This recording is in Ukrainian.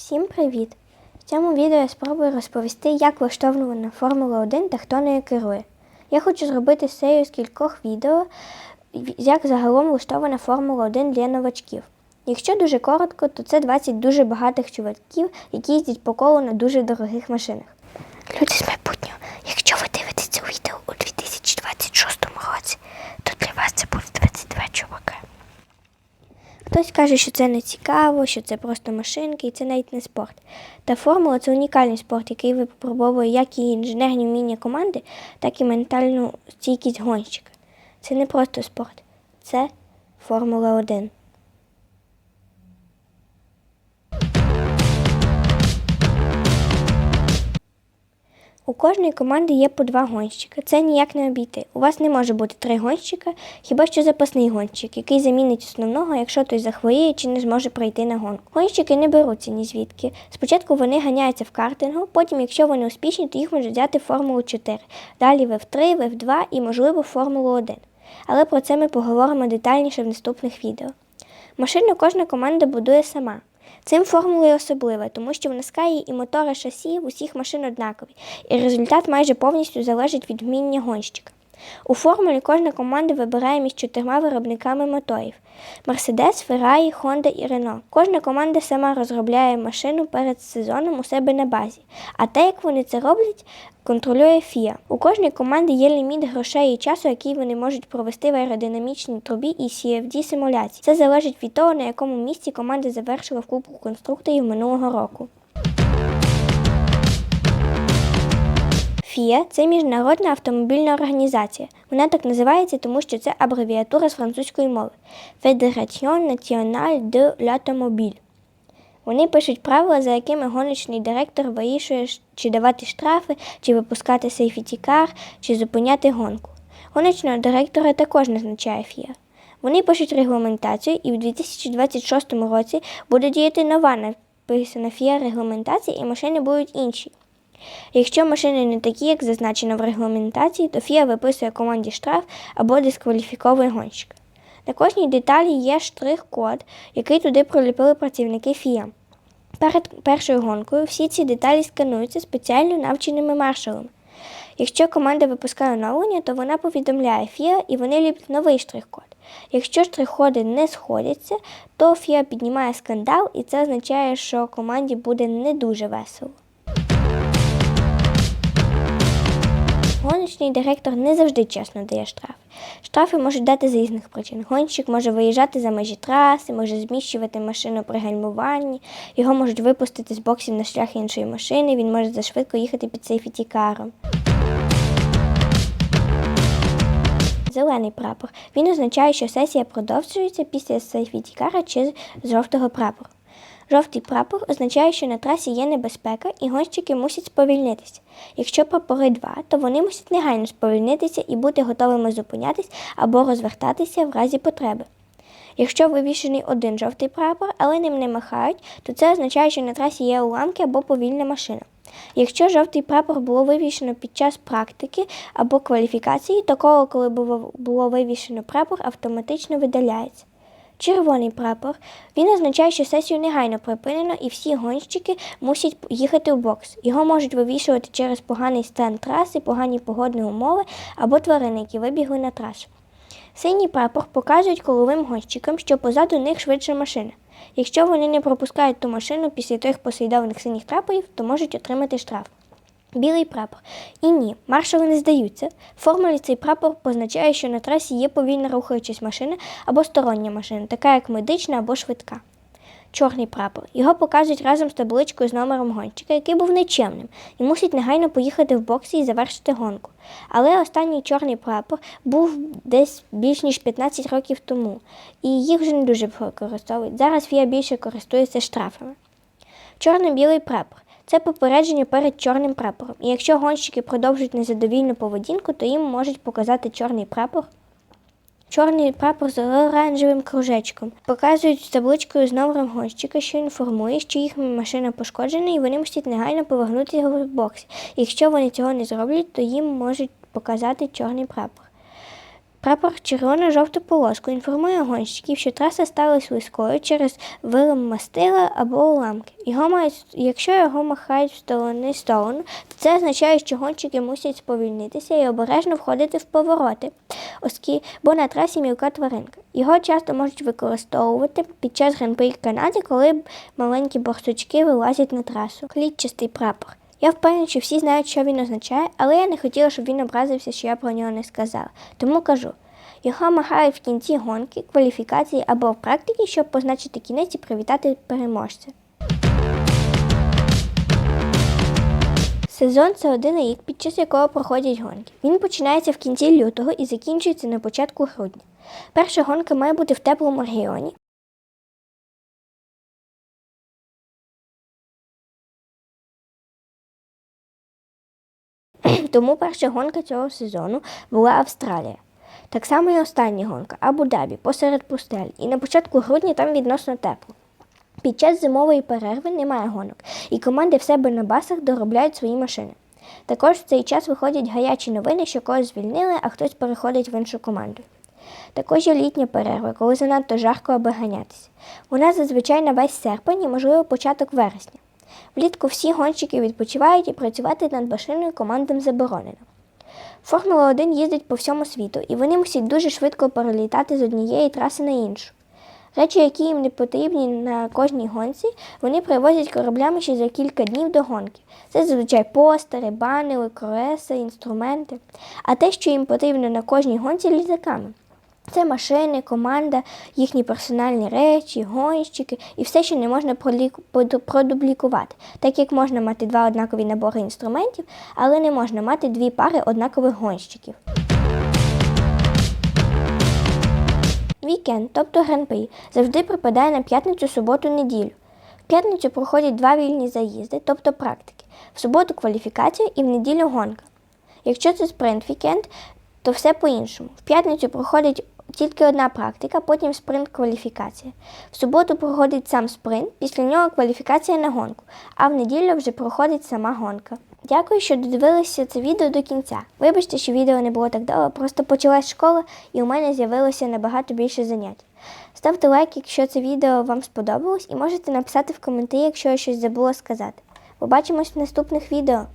Всім привіт! В цьому відео я спробую розповісти, як влаштована Формула 1 та хто нею керує. Я хочу зробити серію з кількох відео, як загалом влаштована Формула 1 для новачків. Якщо дуже коротко, то це 20 дуже багатих чуваків, які їздять по колу на дуже дорогих машинах. Люди з майбутнього, якщо ви дивитесь це відео у 2026 році, то для вас це буде 22 чувака. Хтось каже, що це не цікаво, що це просто машинки, і це навіть не спорт. Та формула це унікальний спорт, який випробовує як і інженерні вміння команди, так і ментальну стійкість гонщика. Це не просто спорт, це Формула 1. У кожної команди є по два гонщика. Це ніяк не обійти. У вас не може бути три гонщика, хіба що запасний гонщик, який замінить основного, якщо той захворіє чи не зможе пройти на гонку. Гонщики не беруться ні звідки. Спочатку вони ганяються в картингу, потім, якщо вони успішні, то їх можуть взяти в Формулу 4. Далі в F3, в F2 і, можливо, в Формулу 1. Але про це ми поговоримо детальніше в наступних відео. Машину кожна команда будує сама. Цим формулою особлива, тому що в Наскаї і мотори шасі в усіх машин однакові, і результат майже повністю залежить від вміння гонщика. У формулі кожна команда вибирає між чотирма виробниками моторів: Mercedes, Ferrari, Honda і Renault. Кожна команда сама розробляє машину перед сезоном у себе на базі, а те, як вони це роблять, контролює FIA. У кожній команди є ліміт грошей і часу, який вони можуть провести в аеродинамічній трубі і CFD симуляції. Це залежить від того, на якому місці команда завершила в Кубку конструкторів минулого року. FIA – це міжнародна автомобільна організація. Вона так називається, тому що це абревіатура з французької мови Fédération Nationale de l'Automobile. Вони пишуть правила, за якими гоночний директор вирішує, чи давати штрафи, чи випускати сейфіті-кар, чи зупиняти гонку. Гоночного директора також назначає FIA. Вони пишуть регламентацію, і в 2026 році буде діяти нова написана FIA регламентація, і машини будуть інші. Якщо машини не такі, як зазначено в регламентації, то ФІА виписує команді штраф або дискваліфіковує гонщика. На кожній деталі є штрих-код, який туди проліпили працівники ФІА. Перед першою гонкою всі ці деталі скануються спеціально навченими маршалами. Якщо команда випускає оновлення, то вона повідомляє ФІА і вони ліплять новий штрих-код. Якщо штрих-коди не сходяться, то ФІА піднімає скандал, і це означає, що команді буде не дуже весело. Гоночний директор не завжди чесно дає штрафи. Штрафи можуть дати з різних причин. Гонщик може виїжджати за межі траси, може зміщувати машину при гальмуванні, його можуть випустити з боксів на шлях іншої машини, він може зашвидко їхати під сейфіті-каром. Зелений прапор. Він означає, що сесія продовжується після сейфіті-кара чи з жовтого прапору. Жовтий прапор означає, що на трасі є небезпека і гонщики мусять сповільнитися. Якщо прапори два, то вони мусять негайно сповільнитися і бути готовими зупинятись або розвертатися в разі потреби. Якщо вивішений один жовтий прапор, але ним не махають, то це означає, що на трасі є уламки або повільна машина. Якщо жовтий прапор було вивішено під час практики або кваліфікації, то коло, коли було, вивішено прапор, автоматично видаляється. Червоний прапор. Він означає, що сесію негайно припинено і всі гонщики мусять їхати в бокс. Його можуть вивішувати через поганий стан траси, погані погодні умови або тварини, які вибігли на трасу. Синій прапор показують коловим гонщикам, що позаду них швидша машина. Якщо вони не пропускають ту машину після трьох послідовних синіх прапорів, то можуть отримати штраф. Білий прапор. І ні, маршали не здаються. В формулі цей прапор позначає, що на трасі є повільно рухаючась машина або стороння машина, така як медична або швидка. Чорний прапор. Його показують разом з табличкою з номером гонщика, який був нечемним, і мусить негайно поїхати в боксі і завершити гонку. Але останній чорний прапор був десь більш ніж 15 років тому, і їх вже не дуже використовують. Зараз ФІА більше користується штрафами. Чорно-білий прапор. Це попередження перед чорним прапором. І якщо гонщики продовжують незадовільну поведінку, то їм можуть показати чорний прапор. Чорний прапор з оранжевим кружечком. Показують з табличкою з номером гонщика, що інформує, що їх машина пошкоджена, і вони мусять негайно повернути його в бокс. Якщо вони цього не зроблять, то їм можуть показати чорний прапор. Прапор червоно-жовту полоску інформує гонщиків, що траса стала слизькою через вилам мастила або уламки. Його мають, якщо його махають в сторони сторону, то це означає, що гонщики мусять сповільнитися і обережно входити в повороти, оскільки, бо на трасі мілка тваринка. Його часто можуть використовувати під час гран-при Канаді, коли маленькі борсучки вилазять на трасу. Клітчастий прапор. Я впевнена, що всі знають, що він означає, але я не хотіла, щоб він образився, що я про нього не сказала. Тому кажу. Його махають в кінці гонки, кваліфікації або в практиці, щоб позначити кінець і привітати переможця. Сезон це один рік, під час якого проходять гонки. Він починається в кінці лютого і закінчується на початку грудня. Перша гонка має бути в теплому регіоні, Тому перша гонка цього сезону була Австралія. Так само і остання гонка Абу-Дабі посеред пустель. І на початку грудня там відносно тепло. Під час зимової перерви немає гонок, і команди в себе на басах доробляють свої машини. Також в цей час виходять гарячі новини, що когось звільнили, а хтось переходить в іншу команду. Також є літня перерва, коли занадто жарко аби ганятися. Вона зазвичай на весь серпень і, можливо, початок вересня. Влітку всі гонщики відпочивають і працювати над машиною командам заборонено. Формула 1 їздить по всьому світу, і вони мусять дуже швидко перелітати з однієї траси на іншу. Речі, які їм не потрібні на кожній гонці, вони привозять кораблями ще за кілька днів до гонки. Це зазвичай постери, банери, кореси, інструменти. А те, що їм потрібно на кожній гонці літаками. Це машини, команда, їхні персональні речі, гонщики і все, що не можна продублікувати, так як можна мати два однакові набори інструментів, але не можна мати дві пари однакових гонщиків. Вікенд, тобто гран-при, завжди припадає на п'ятницю, суботу, неділю. В п'ятницю проходять два вільні заїзди, тобто практики. В суботу кваліфікація і в неділю гонка. Якщо це спринт вікенд, то все по-іншому. В п'ятницю проходить тільки одна практика, потім спринт кваліфікація. В суботу проходить сам спринт, після нього кваліфікація на гонку, а в неділю вже проходить сама гонка. Дякую, що додивилися це відео до кінця. Вибачте, що відео не було так довго, просто почалась школа і у мене з'явилося набагато більше занять. Ставте лайк, якщо це відео вам сподобалось, і можете написати в коментарі, якщо я щось забула сказати. Побачимось в наступних відео.